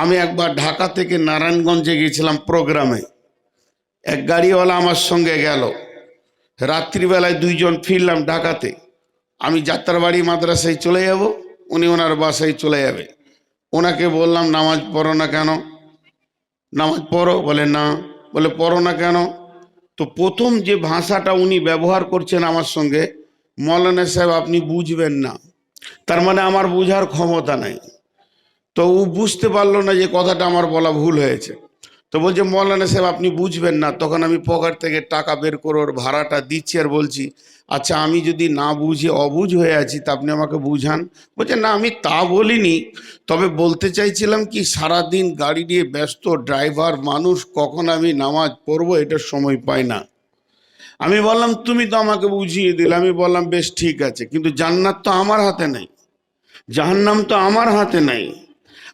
আমি একবার ঢাকা থেকে নারায়ণগঞ্জে গিয়েছিলাম প্রোগ্রামে। এক গাড়িওয়ালা আমার সঙ্গে গেল। রাত্রিবেলায় দুইজন ফিরলাম ঢাকাতে। আমি যাত্রাবাড়ি মাদ্রাসায় চলে যাব, উনি ওনার বাসায় চলে যাবে। ওনাকে বললাম, নামাজ পড়ো না কেন? নামাজ পড়ো? বলে, না। বলে, পড়ো না কেন? তো প্রথম যে ভাষাটা উনি ব্যবহার করছেন আমার সঙ্গে, মৌলানা সাহেব, আপনি বুঝবেন না। তার মানে আমার বুঝার ক্ষমতা নাই। তো ও বুঝতে পারল না যে কথাটা আমার বলা ভুল হয়েছে। তো বলছে, মৌলানা সাহেব, আপনি বুঝবেন না। তখন আমি পকেট থেকে টাকা বের করে ওর ভাড়াটা দিচ্ছি আর বলছি আচ্ছা আমি যদি না বুঝে, অবুঝ হয়ে আছি, তা আপনি আমাকে বুঝান। বলছে, না, আমি তা বলিনি। তবে বলতে চাইছিলাম কি, সারাদিন গাড়ি নিয়ে ব্যস্ত, ড্রাইভার, মানুষ, কখন আমি নামাজ পড়ব এটার সময় পাই না। আমি বললাম, তুমি তো আমাকে বুঝিয়ে দিলে। আমি বললাম, বেশ, ঠিক আছে। কিন্তু জান্নাত তো আমার হাতে নেই। জাহান্নাম তো আমার হাতে নেই।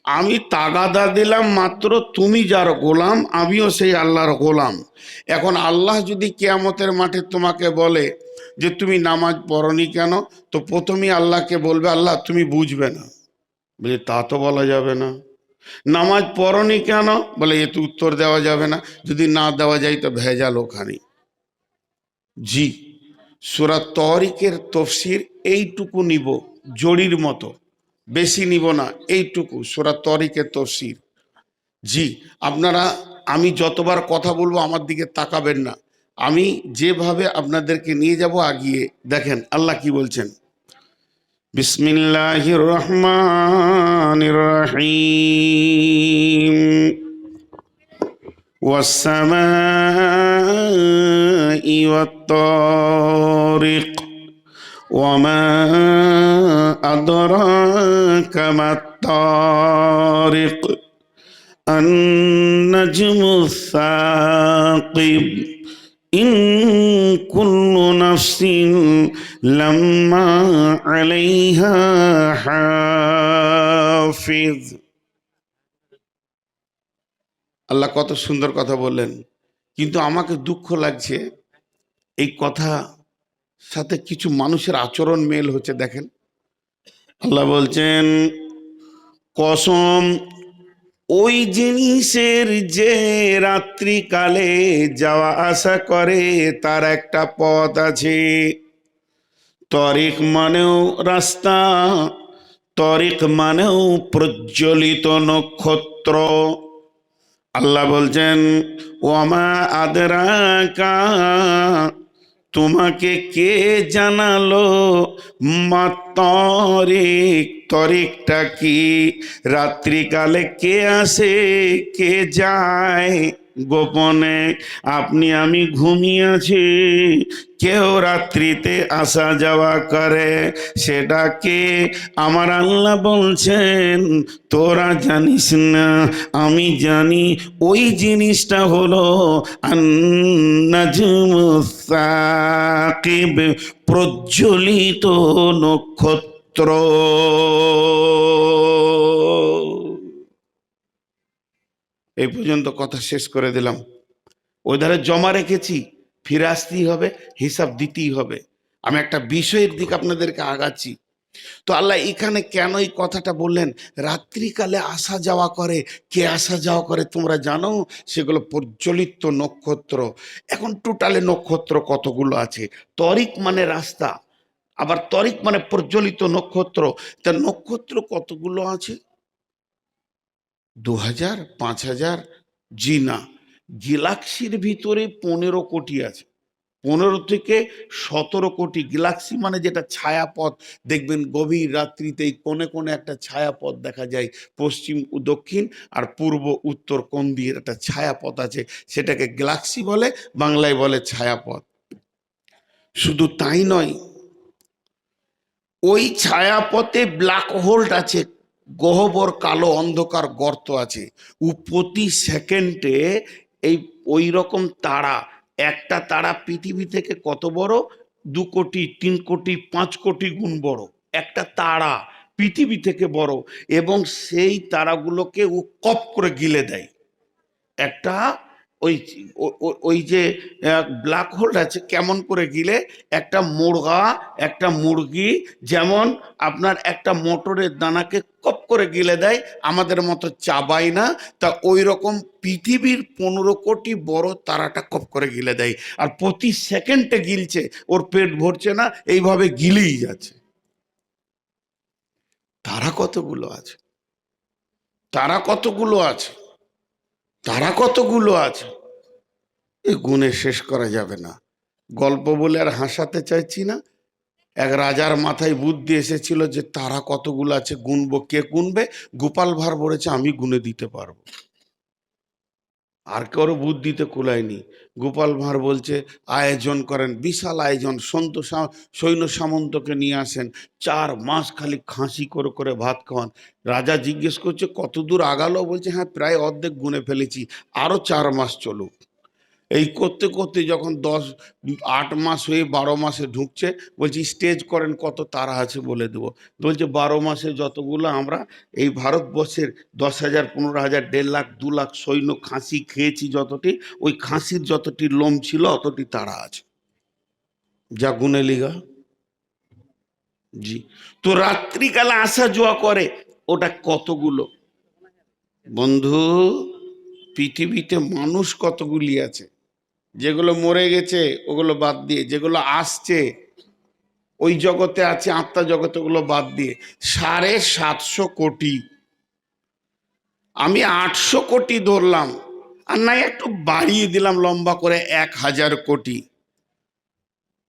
আমি তাগাদা দিলাম মাত্র, তুমি যার গোলাম, আমিও সেই আল্লাহর গোলাম। এখন আল্লাহ যদি কেয়ামতের মাঠে তোমাকে বলে যে তুমি নামাজ পড়নি কেন, তো প্রথমেই আল্লাহকে বলবে, আল্লাহ, তুমি বুঝবে না। বলে, তা তো বলা যাবে না। নামাজ পড়নি কেন? বলে, এ তো উত্তর দেওয়া যাবে না। যদি না দেওয়া যায়, তো ভেজাল ওখানে। জি, সুরা তরিকের তফসির এইটুকু নিব জড়ির মতো। বেশি নিব না এইটুকু সুরা তরিকের তফসির জি আপনারা আমি যতবার কথা বলবো আমার দিকে তাকাবেন না আমি যেভাবে আপনাদেরকে নিয়ে যাব আগিয়ে দেখেন আল্লাহ কি বলছেন বিসমিল্লাহির রহমানির রহিম والسماء والطارق وما أدراك ما الطارق النجم الثاقب إن كل نفس لما عليها حافظ আল্লাহ কত সুন্দর কথা বললেন কিন্তু আমাকে দুঃখ লাগছে এই কথা সাথে কিছু মানুষের আচরণ মেল হচ্ছে, দেখেন। আল্লাহ বলছেন, কসম, ওই জিনিসের যে রাত্রিকালে যাওয়া আসা করে, তার একটা পথ আছে। তরিক মানেও রাস্তা তরিক মানেও প্রজ্বলিত নক্ষত্র। আল্লাহ বলছেন ওমা আদরাকা তোমাকে কে জানালো? মা তরিক তরিকটা কি? রাত্রিকালে কে আসে? কে যায়? গোপনে আপনি, আমি ঘুমিয়ে আছি কেউ রাত্রিতে আসা যাওয়া করে সেটাকে আমার আল্লাহ বলছেন? তোরা জানিস না, আমি জানি ওই জিনিসটা হলো প্রজ্বলিত নক্ষত্র। এই পর্যন্ত কথা শেষ করে দিলাম। ওই ধারে জমা রেখেছি, ফিরে আসতেই হবে, হিসাব দিতেই হবে। আমি একটা বিষয়ের দিক আপনাদেরকে আগাচ্ছি। তো আল্লাহ এখানে কেন এই কথাটা বললেন? রাত্রিকালে আসা যাওয়া করে, কে আসা যাওয়া করে তোমরা জানো? সেগুলো প্রজ্বলিত নক্ষত্র। এখন টোটালে নক্ষত্র কতগুলো আছে? তরিক মানে রাস্তা, আবার তরিক মানে প্রজ্বলিত নক্ষত্র। তা নক্ষত্র কতগুলো আছে? দু হাজার পাঁচ হাজার জি না। গ্যালাক্সির ভিতরে পনেরো কোটি আছে। পনেরো থেকে সতেরো কোটি। গ্যালাক্সি মানে যেটা ছায়াপথ। দেখবেন গভীর রাত্রিতে এই কোণে কোণে একটা ছায়াপথ দেখা যায় পশ্চিম দক্ষিণ আর পূর্ব উত্তর কোণ দিয়ে একটা ছায়াপথ আছে। সেটাকে গ্যালাক্সি বলে, বাংলায় বলে ছায়াপথ। শুধু তাই নয়, ওই ছায়াপথে ব্ল্যাক হোল্ড আছে। গহ্বর কালো অন্ধকার গর্ত আছে। ও প্রতি সেকেন্ডে এই ওই রকম তারা, একটা তারা পৃথিবী থেকে কত বড়? দু কোটি, তিন কোটি, পাঁচ কোটি গুণ বড়। একটা তারা পৃথিবী থেকে বড় এবং সেই তারাগুলোকে ও কপ করে গিলে দেয়। একটা ওই ওই যে ব্ল্যাক হোল আছে, কেমন করে গিলে? একটা মুরগা, একটা মুরগি, যেমন আপনার একটা মোটরের দানাকে কপ করে গিলে দেয়, আমাদের মতো চাবাই না, তা ওই রকম পৃথিবীর পনেরো কোটি বড় তারাটা কপ করে গিলে দেয়। আর প্রতি সেকেন্ডে গিলছে, ওর পেট ভরছে না, এইভাবে গিলেই যাচ্ছে। তারা কতগুলো আছে? তারা কতগুলো আছে? তারা কতগুলো আছে? এ গুণে শেষ করা যাবে না। গল্প বলে আর হাসাতে চাইছি না। এক রাজার মাথায় বুদ্ধি এসেছিল যে তারা কতগুলো আছে, গুনবো, কে গুনবে? গোপাল ভার বলেছে, আমি গুনে দিতে পারব। আর কারও বুদ্ধিতে কুলায়নি। গোপাল ভাঁড় বলছে, আয়োজন করেন, বিশাল আয়োজন, সন্ত সৈন্য সামন্তকে নিয়ে আসেন, চার মাস খালি খাসি করে করে ভাত খাওয়ান। রাজা জিজ্ঞেস করছে কত দূর আগালো? বলছে হ্যাঁ প্রায় অর্ধেক গুনে ফেলেছি আরও চার মাস চলুক। এই করতে করতে যখন দশ, আট মাস হয়ে বারো মাসে ঢুকছে, বলছি, স্টেজ করেন কত তারা আছে বলে দেবো। বলছে, বারো মাসে যতগুলো আমরা এই ভারতবর্ষের দশ হাজার, পনেরো হাজার, দেড় লাখ, দু লাখ সৈন্য খাসি খেয়েছি যতটি, ওই খাসির যতটি লোম ছিল, অতটি তারা আছে। যা গুনে লিগা। জি। তো রাত্রিকালে আসা যাওয়া করে, ওটা কতগুলো? বন্ধু, পৃথিবীতে মানুষ কতগুলি আছে? যেগুলো মরে গেছে, ওগুলো বাদ দিয়ে, যেগুলো আসছে, ওই জগতে আছে, আত্মা জগতে ওগুলো বাদ দিয়ে, সাড়ে সাতশো কোটি। আমি আটশো কোটি ধরলাম, আর নাই একটু বাড়িয়ে দিলাম লম্বা করে এক হাজার কোটি।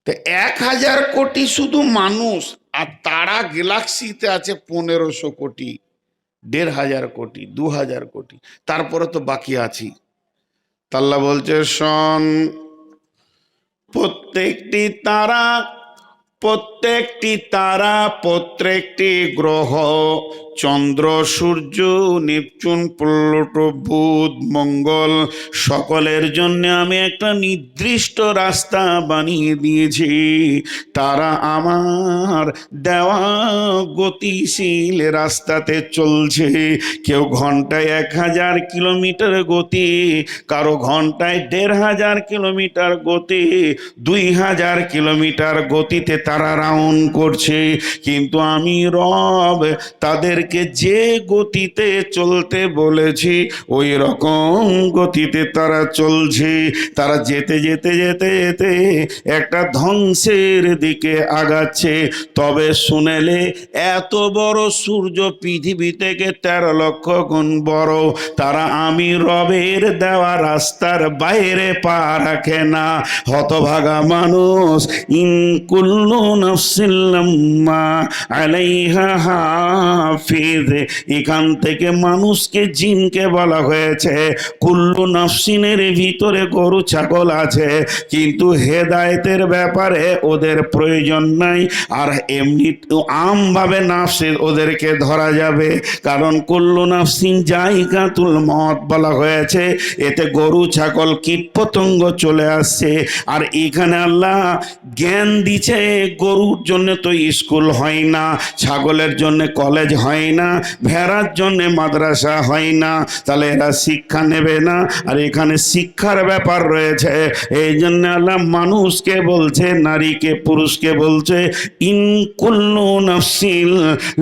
তো এক হাজার কোটি শুধু মানুষ, আর তারা গ্যালাক্সিতে আছে পনেরোশো কোটি, দেড় হাজার কোটি, দু হাজার কোটি, তারপরে তো বাকি আছি। তাল্লা বলছে শোন প্রত্যেকটি তারা প্রত্যেকটি তারা প্রত্যেকটি গ্রহ চন্দ্র, সূর্য, নেপচুন, প্লুটো, বুধ, মঙ্গল, সকলের জন্য আমি একটা নির্দিষ্ট রাস্তা বানিয়ে দিয়েছি। তারা আমার দেওয়া গতিশীল রাস্তাতে চলছে। কেউ ঘন্টায় এক হাজার কিলোমিটার গতি, কারও ঘন্টায় দেড় হাজার কিলোমিটার গতি, দুই হাজার কিলোমিটার গতিতে তারা রাউন্ড করছে। কিন্তু আমি রব তাদেরকে যে গতিতে চলতে বলেছি, ওই রকম গতিতে তারা চলছে। তারা যেতে যেতে যেতে যেতে একটা ধ্বংসের দিকে আগাচ্ছে। তবে শুনেলে এত বড় সূর্য পৃথিবী থেকে তেরো লক্ষ গুণ বড়। তারা আমি রবের দেওয়া রাস্তার বাইরে পা রাখে না। হতভাগা মানুষ ইনকুল্লু নফসিল্লাম্মা আলাইহা হাফিজ এখান থেকে মানুষকে জিনকে বলা হয়েছে, কুল্লু নফসিনের ভিতরে গরু, ছাগল আছে, কিন্তু হেদায়েতের ব্যাপারে ওদের প্রয়োজন নাই, আর এমনি আমভাবে নাফসে ওদেরকে ধরা যাবে, কারণ কুল্লু নাফসিন জায়গাতুল মত বলা হয়েছে, এতে গরু, ছাগল কীট পতঙ্গ চলে আসছে, আর এখানে আল্লাহ জ্ঞান দিছে গরুর জন্য তো স্কুল হয় না, ছাগলের জন্য কলেজ হয় না, ভেড়ার জন্য মাদ্রাসা হয় না, তাহলে এরা শিক্ষা নেবে না। আর এখানে শিক্ষার ব্যাপার রয়েছে, এই জন্য আল্লাহ মানুষকে বলছে, নারীকে পুরুষকে বলছে, ইন কুল্লু নাফসিল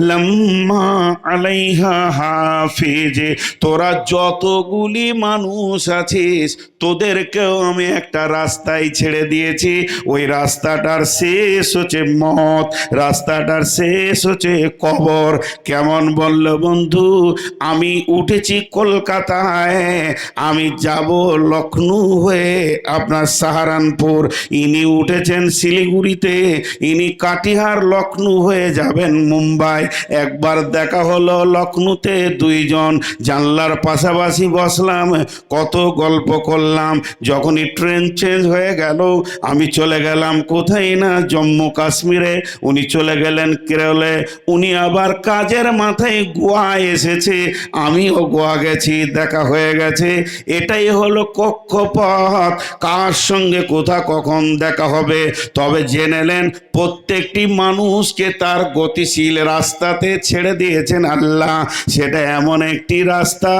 লাম্মা আলাইহা হাফিজ তোরা যতগুলি মানুষ আছিস, তোদেরকেও আমি একটা রাস্তায় ছেড়ে দিয়েছি। ওই রাস্তাটার শেষ হচ্ছে মত রাস্তাটার শেষ হচ্ছে কবর। কেমন বলল, বন্ধু, আমি উঠেছি কলকাতায়। আমি যাব লখনৌ হয়ে আপনার সাহারানপুর। ইনি উঠেছেন শিলিগুড়িতে, ইনি কাটিহার লখনৌ হয়ে যাবেন মুম্বাই। একবার দেখা হলো লখনৌতে দুইজন। জানলার পাশাপাশি বসলাম, কত গল্প করলাম। যখনই ট্রেন চেঞ্জ হয়ে গেল, আমি চলে গেলাম কোথায় না, জম্মু কাশ্মীরে। উনি চলে গেলেন কেরলে। উনি আবার কাজের মাথায় গোয়া এসেছে, আমিও গোয়া গেছি, দেখা হয়ে গেছে। এটাই হলো কক্ষপথ। কার সঙ্গে কোথা কখন দেখা হবে? তবে জেনেলেন প্রত্যেকটি মানুষকে তার গতিশীল রাস্তাতে ছেড়ে দিয়েছেন আল্লাহ। সেটা এমন একটি রাস্তা,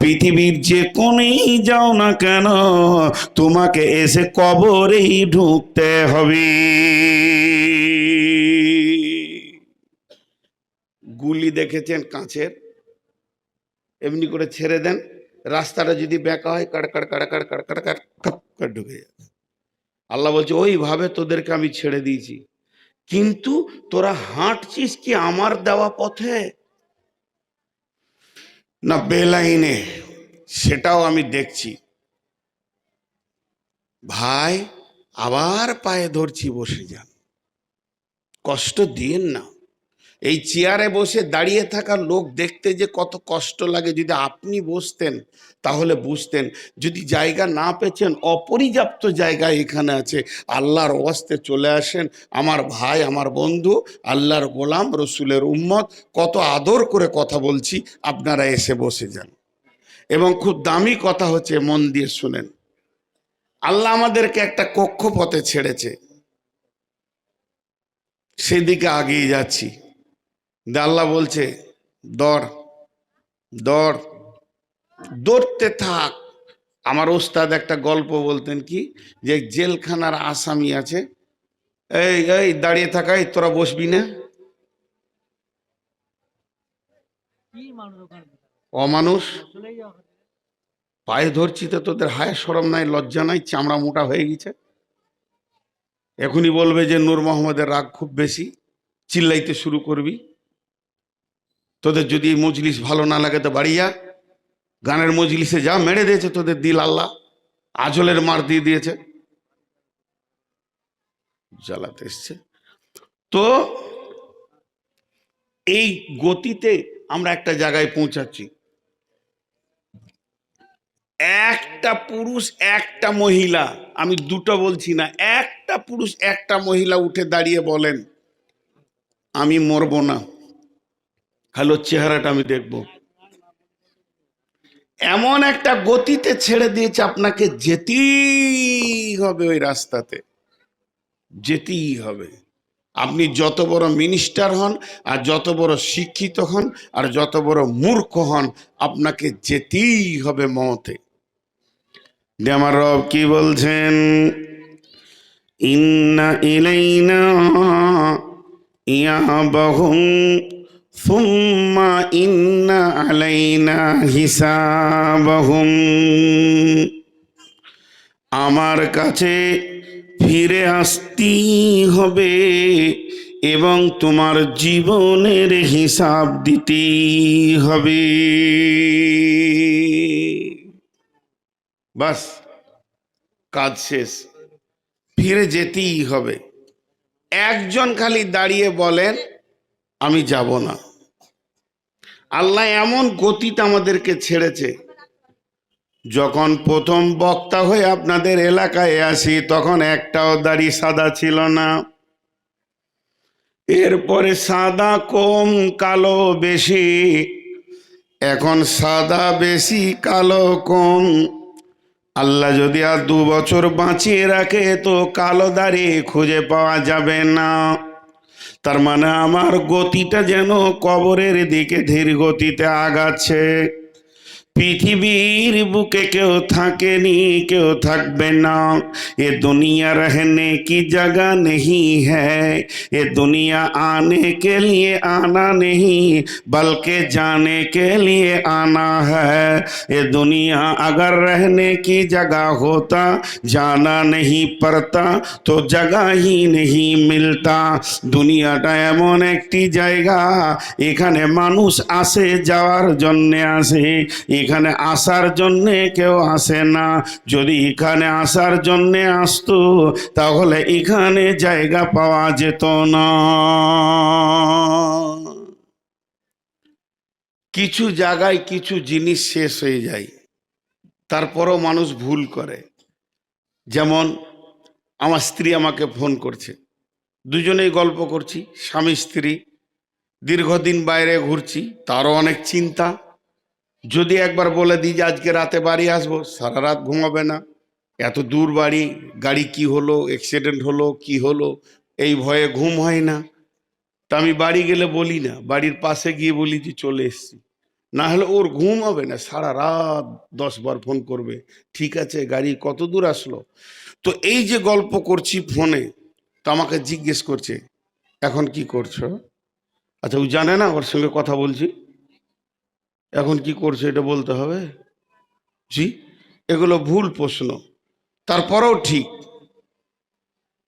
পৃথিবীর যে কোনেই যাও না কেন, তোমাকে এসে কবরেই ঢুকতে হবে। গুলি দেখেছেন কাঁচের, এমনি করে ছেড়ে দেন, রাস্তাটা যদি বেঁকা হয়, কাড় কাড় কাড় কাড় ঢুকে যাবে আল্লাহ বলছে, ওইভাবে তোদেরকে আমি ছেড়ে দিয়েছি। কিন্তু তোরা হাঁটছিস কি আমার দেওয়া পথে? না, বেলাইনে, সেটাও আমি দেখছি। ভাই, আবার পায়ে ধরছি, বসে যান। কষ্ট দিয়েন না। এই চেয়ারে বসে দাঁড়িয়ে থাকা লোক দেখতে যে কত কষ্ট লাগে, যদি আপনি বসতেন তাহলে বুঝতেন। যদি জায়গা না পেয়েছেন, অপরিযাপ্ত জায়গা এখানে আছে। আল্লাহর অস্তে চলে আসেন। আমার ভাই, আমার বন্ধু, আল্লাহর গোলাম, রসুলের উম্মত, কত আদর করে কথা বলছি, আপনারা এসে বসে যান। এবং খুব দামি কথা হচ্ছে, মন দিয়ে শুনেন। আল্লাহ আমাদেরকে একটা কক্ষপথে ছেড়েছে। সেদিকে আগিয়ে যাচ্ছি। আল্লাহ বলছে দর দর দৌড়তে থাক। আমার ওস্তাদ একটা গল্প বলতেন কি যে জেলখানার আসামি আছে এই এই দাঁড়িয়ে থাকাই তোরা বসবি না? অমানুষ। পায়ে ধরছি তো তোদের হায় সরম নাই লজ্জা নাই চামড়া মোটা হয়ে গেছে। এখনই বলবে যে নূর মোহাম্মদের রাগ খুব বেশি চিল্লাইতে শুরু করবি। তোদের যদি এই মজলিস ভালো না লাগে তো বাড়ি যা। গানের মজলিসে যা মেরে দিয়েছে তোদের দিল আল্লাহ। আজলের মার দিয়ে দিয়েছে। জ্বালাতে এসছে। তো এই গতিতে আমরা একটা জায়গায় পৌঁছাচ্ছি। একটা পুরুষ, একটা মহিলা। আমি দুটো বলছি না, একটা পুরুষ, একটা মহিলা উঠে দাঁড়িয়ে বলেন, আমি মরবো না। হ্যালো চেহারাটা আমি দেখব। এমন একটা গতিতে ছেড়ে দিয়েছে আপনাকে, যেতেই হবে ওই রাস্তাতে। যেতেই হবে। আপনি যত বড় মিনিস্টার হন, আর যত বড় শিক্ষিত হন, আর যত বড় মূর্খ হন, আপনাকে যেতেই হবে মতে আমার রব কি বলছেন? ইন্না ইলাইনা ইয়াবাহুম সুম্মা ইন্না আলাইনা হিসাবাহুম। আমার কাছে ফিরে আসতেই হবে এবং তোমার জীবনের হিসাব দিতেই হবে। বাস, কাজ শেষ। ফিরে যেতেই হবে। একজন খালি দাঁড়িয়ে বলেন আমি যাব না। আল্লাহ এমন গতিতে আমাদেরকে ছেড়েছে, যখন প্রথম বক্তা হয়ে আপনাদের এলাকায় আসি, তখন একটাও দাড়ি সাদা ছিল না। এরপরে সাদা, কম, কালো, বেশি। এখন সাদা, বেশি, কালো, কম। আল্লাহ যদি আর দু বছর বাঁচিয়ে রাখে, তো কালো দাড়ি খুঁজে পাওয়া যাবে না। তার মানে আমার গতিটা যেন কবরের দিকে ধীর গতিতে আগাচ্ছে। পৃথিবীর বুকে কেউ থাকেনি কেউ থাকবে না এ দুনিয়া रहने की जगह नहीं है ये दुनिया आने के लिए आना नहीं बल्कि जाने के लिए आना है ये दुनिया अगर रहने की जगह होता जाना नहीं पड़ता तो जगह ही नहीं मिलता দুনিয়াটা এমন একটি জায়গা এখানে মানুষ আসে যাওয়ার জন্যে আসে এখানে আসার জন্যে কেউ আসে না। যদি এখানে আসার জন্যে আসতো, তাহলে এখানে জায়গা পাওয়া যেত না। কিছু জায়গায় কিছু জিনিস শেষ হয়ে যায়, তারপরও মানুষ ভুল করে। যেমন, আমার স্ত্রী আমাকে ফোন করছে। দুজনেই গল্প করছি, স্বামী স্ত্রী, দীর্ঘদিন বাইরে ঘুরছি, তারও অনেক চিন্তা। যদি একবার বলে দিই যে আজকে রাতে বাড়ি আসব, সারা রাত ঘুমাবে না। এত দূর বাড়ি, গাড়ি কি হলো অ্যাক্সিডেন্ট হলো, কি হলো, এই ভয়ে ঘুম হয় না। তা আমি বাড়ি গেলে বলি না, বাড়ির পাশে গিয়ে বলি যে চলে এসছি। না হলে ওর ঘুম হবে না, সারা রাত দশ বার ফোন করবে, ঠিক আছে, গাড়ি কত দূর আসলো? তো এই যে গল্প করছি ফোনে, তো আমাকে জিজ্ঞেস করছে, এখন কি করছ? আচ্ছা ও জানে না, ওর সঙ্গে কথা বলছি। এখন কি করছ এটা বলতে হবে? জি, এগুলো ভুল প্রশ্ন। তারপরেও ঠিক।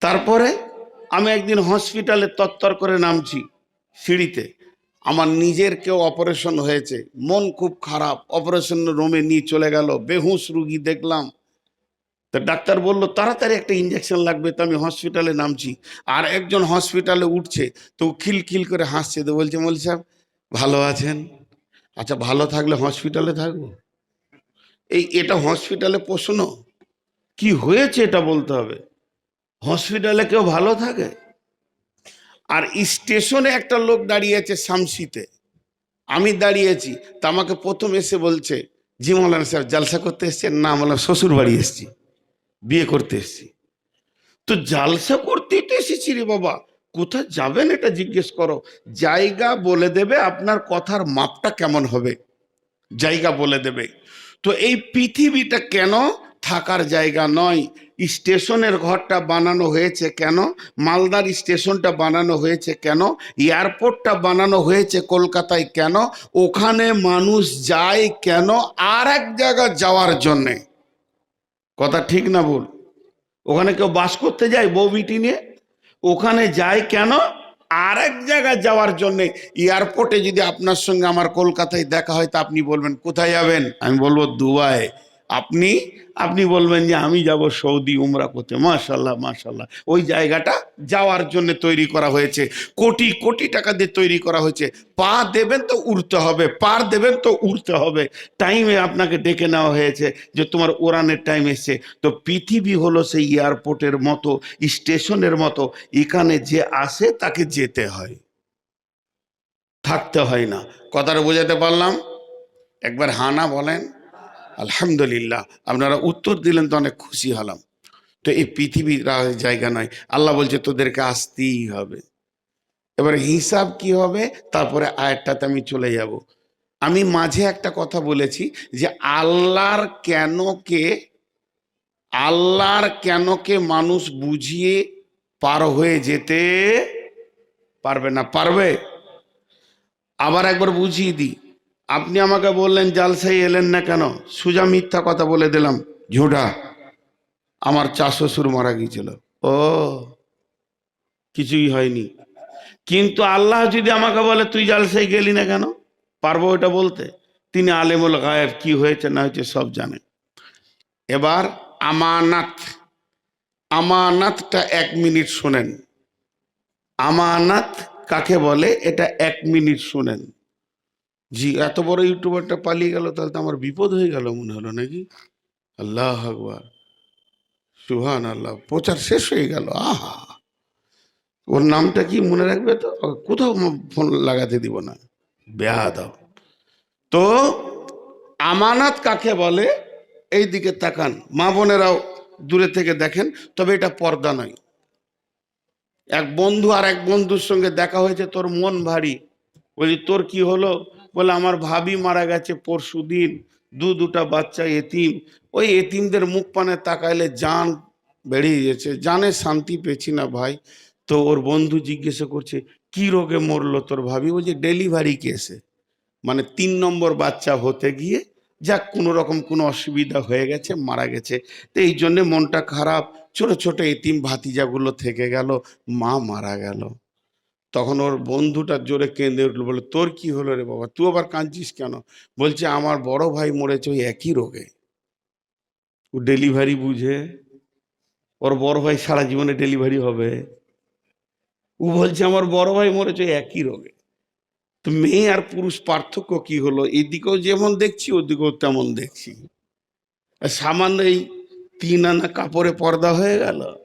তারপরে আমি একদিন হসপিটালে তত্তর করে নামছি সিঁড়িতে। আমার নিজের কেউ অপারেশন হয়েছে। মন খুব খারাপ। অপারেশন রুমে নিয়ে চলে গেল। বেহুশ রুগী দেখলাম। তো ডাক্তার বলল, তাড়াতাড়ি একটা ইঞ্জেকশন লাগবে। তো আমি হসপিটালে নামছি। আর একজন হসপিটালে উঠছে। তো খিলখিল করে হাসছে। তো বলছে মল সাহেব, ভালো আছেন? আচ্ছা ভালো থাকলে হসপিটালে থাকব? এই, এটা হসপিটালে প্রশ্ন। কি হয়েছে এটা বলতে হবে? হসপিটালে কেউ ভালো থাকে? আর স্টেশনে একটা লোক দাঁড়িয়ে আছে শামসিতে। আমি দাঁড়িয়েছি, তা আমাকে প্রথম এসে বলছে, জি মৌলানা সাহেব জালসা করতে এসছেন? না বললাম শ্বশুর বাড়ি এসছি, বিয়ে করতে এসছি। তো জালসা করতেই তো এসেছি রে বাবা। কোথায় যাবেন এটা জিজ্ঞেস করো। জায়গা বলে দেবে আপনার কথার মাপটা কেমন হবে। জায়গা বলে দেবে। তো এই পৃথিবীটা কেন থাকার জায়গা নয়? স্টেশনের ঘরটা বানানো হয়েছে কেন? মালদার স্টেশনটা বানানো হয়েছে কেন? এয়ারপোর্টটা বানানো হয়েছে কলকাতায় কেন? ওখানে মানুষ যায় কেন? আর এক জায়গা যাওয়ার জন্যে। কথা ঠিক না বল ওখানে কেউ বাস করতে যায় বউ বিটি নিয়ে? ওখানে যায় কেন? আরেক জায়গায় যাওয়ার জন্য এয়ারপোর্টে যদি আপনার সঙ্গে আমার কলকাতায় দেখা হয় তা আপনি বলবেন, কোথায় যাবেন? আমি বলব দুবাই। আপনি আপনি বলবেন যে আমি যাব সৌদি উমরা করতে। মাশাল্লাহ মাশাল্লাহ ওই জায়গাটা যাওয়ার জন্য তৈরি করা হয়েছে। কোটি কোটি টাকা দিয়ে তৈরি করা হয়েছে। পা দেবেন তো উড়তে হবে, পার দেবেন তো উড়তে হবে। টাইমে আপনাকে ডেকে নেওয়া হয়েছে যে তোমার ওরানের টাইম এসছে। তো পৃথিবী হলো সেই এয়ারপোর্টের মতো, স্টেশনের মতো। এখানে যে আসে তাকে যেতে হয়। থাকতে হয় না। কথাটা বোঝাতে পারলাম? একবার হানা বলেন। আলহামদুলিল্লাহ, আপনারা উত্তর দিলেন তো অনেক খুশি হলাম। তো এই পৃথিবীর জায়গা নয়। আল্লাহ বলছে, তোদেরকে আসতেই হবে। এবার হিসাব কি হবে? তারপরে আয়াতটাতে আমি চলে যাব। আমি মাঝে একটা কথা বলেছি যে, আল্লাহর কেনকে আল্লাহর কেনকে মানুষ বুঝিয়ে পার হয়ে যেতে পারবে না? পারবে? আবার একবার বুঝিয়ে দিই। আপনি আমাকে বললেন জালসাই এলেন না কেন? সুজা মিথ্যা কথা বলে দিলাম। ঝুঁটা, আমার চাষ শ্বশুর মারা গিয়েছিল। ও, কিছুই হয়নি। কিন্তু আল্লাহ যদি আমাকে বলে, তুই জালসাই গেলি না কেন? পারব ওটা বলতে? তিনি আলেমুল গায়েব, কি হয়েছে না হয়েছে সব জানে। এবার আমানাত, আমানাতটা এক মিনিট শোনেন। আমানাত কাকে বলে? এটা এক মিনিট শোনেন। জি, এত বড় ইউটিউবারটা পালিয়ে গেল, তাহলে তো আমার বিপদ হয়ে গেল মনে হলো নাকি? আল্লাহ আকবার। সুহান আল্লাহ প্রচার শেষ হয়ে গেল, আহা! ওর নামটা কি মনে রাখবে তো? কোথাও ফোন লাগাতে দিব না। বেহা দাও তো, আমানাত কাকে বলে? এই দিকে তাকান। মা বোনেরাও দূরে থেকে দেখেন, তবে এটা পর্দা নয়। এক বন্ধু আর এক বন্ধুর সঙ্গে দেখা হয়েছে, তোর মন ভারী। বলি, তোর কি হলো? বলে, আমার ভাবি মারা গেছে পরশু দিন। দু দুটা বাচ্চা এতিম। ওই এতিমদের মুখ পানে তাকাইলে জান বেরিয়ে গেছে। জানে শান্তি পেয়েছি না ভাই। তো ওর বন্ধু জিজ্ঞাসা করছে, কি রোগে মরলো তোর ভাবি? বলছে, ডেলিভারি কেসে। মানে তিন নম্বর বাচ্চা হতে গিয়ে যাক কোনো রকম কোনো অসুবিধা হয়ে গেছে, মারা গেছে। তো এই জন্যে মনটা খারাপ। ছোট ছোট এতিম ভাতিজাগুলো থেকে গেল, মা মারা গেল। তখন ওর বন্ধুটার জোরে কেঁদে উঠল বলে তোর কি হলো রে বাবা? তুই আবার কাঁদছিস কেন? বলছে, আমার বড় ভাই মরেছে ওই একই রোগে। ও ডেলিভারি বুঝে, ওর বড় ভাই সারা জীবনে ডেলিভারি হবে। ও বলছে, আমার বড় ভাই মরেছে একই রোগে। তো মেয়ে আর পুরুষ পার্থক্য কি হলো? এদিকেও যেমন দেখছি, ওদিকেও তেমন দেখছি। আর সামান্য এই তিন আনা কাপড়ে পর্দা হয়ে গেল।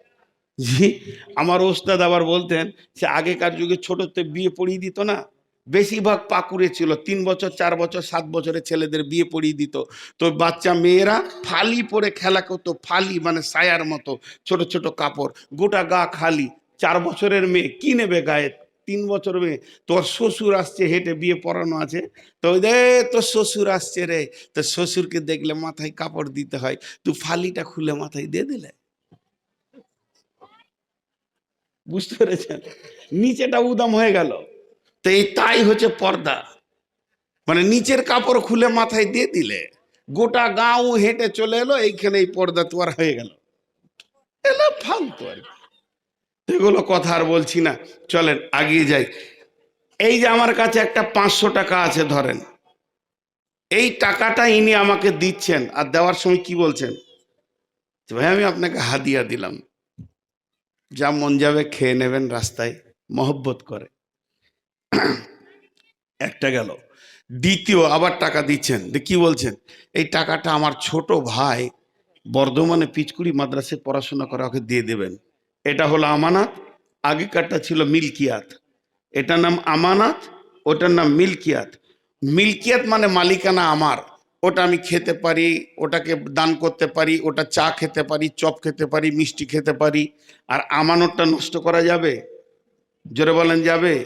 জি, আমার ওস্তাদ আবার বলতেন সে আগেকার যুগে ছোটতে বিয়ে পড়িয়ে দিত না? বেশিরভাগ পাকুড়ে ছিল, তিন বছর, চার বছর, সাত বছরের ছেলেদের বিয়ে পড়িয়ে দিত। তো বাচ্চা মেয়েরা ফালি পরে খেলা করতো, ফালি মানে সায়ার মতো, ছোট ছোট কাপড়, গোটা গা খালি। চার বছরের মেয়ে, কি নেবে গায়ে? তিন বছর মেয়ে। তোর শ্বশুর আসছে, হেঁটে বিয়ে পড়ানো আছে। তো ওই দে, তোর শ্বশুর আসছে রে। তো শ্বশুরকে দেখলে মাথায় কাপড় দিতে হয়। তুই ফালিটা খুলে মাথায় দিয়ে দিলে। বুঝতে পেরেছেন? নিচেটা উদাম হয়ে গেল। তো এই তাই হচ্ছে পর্দা। মানে নিচের কাপড় খুলে মাথায় দিয়ে দিলে, গোটা গাঁও হেঁটে চলে এলো এইখানে এই পর্দা তোয়ার হয়ে গেল। এলো ফালতু আর। এগুলো কথা আর বলছি না। চলেন, আগিয়ে যাই। এই যে আমার কাছে একটা পাঁচশো টাকা আছে, ধরেন। এই টাকাটা ইনি আমাকে দিচ্ছেন, আর দেওয়ার সময় কি বলছেন? ভাই, আমি আপনাকে হাদিয়া দিলাম। যা মন যাবে খেয়ে নেবেন রাস্তায়, মহব্বত করে। একটা গেল। দ্বিতীয়, আবার টাকা দিচ্ছেন। কি বলছেন? এই টাকাটা আমার ছোট ভাই বর্ধমানে পিচকুড়ি মাদ্রাসে পড়াশোনা করে, ওকে দিয়ে দেবেন। এটা হলো আমানাত। আগেকারটা ছিল মিল্কিয়াত। এটার নাম আমানত, ওটার নাম মিল্কিয়াত। মিল্কিয়াত মানে মালিকানা আমার। ওটা আমি খেতে পারি, ওটাকে দান করতে পারি, ওটা চা খেতে পারি, চপ খেতে পারি, মিষ্টি খেতে পারি। আর আমানতটা নষ্ট করা যাবে? জোরে বলেন যাবে?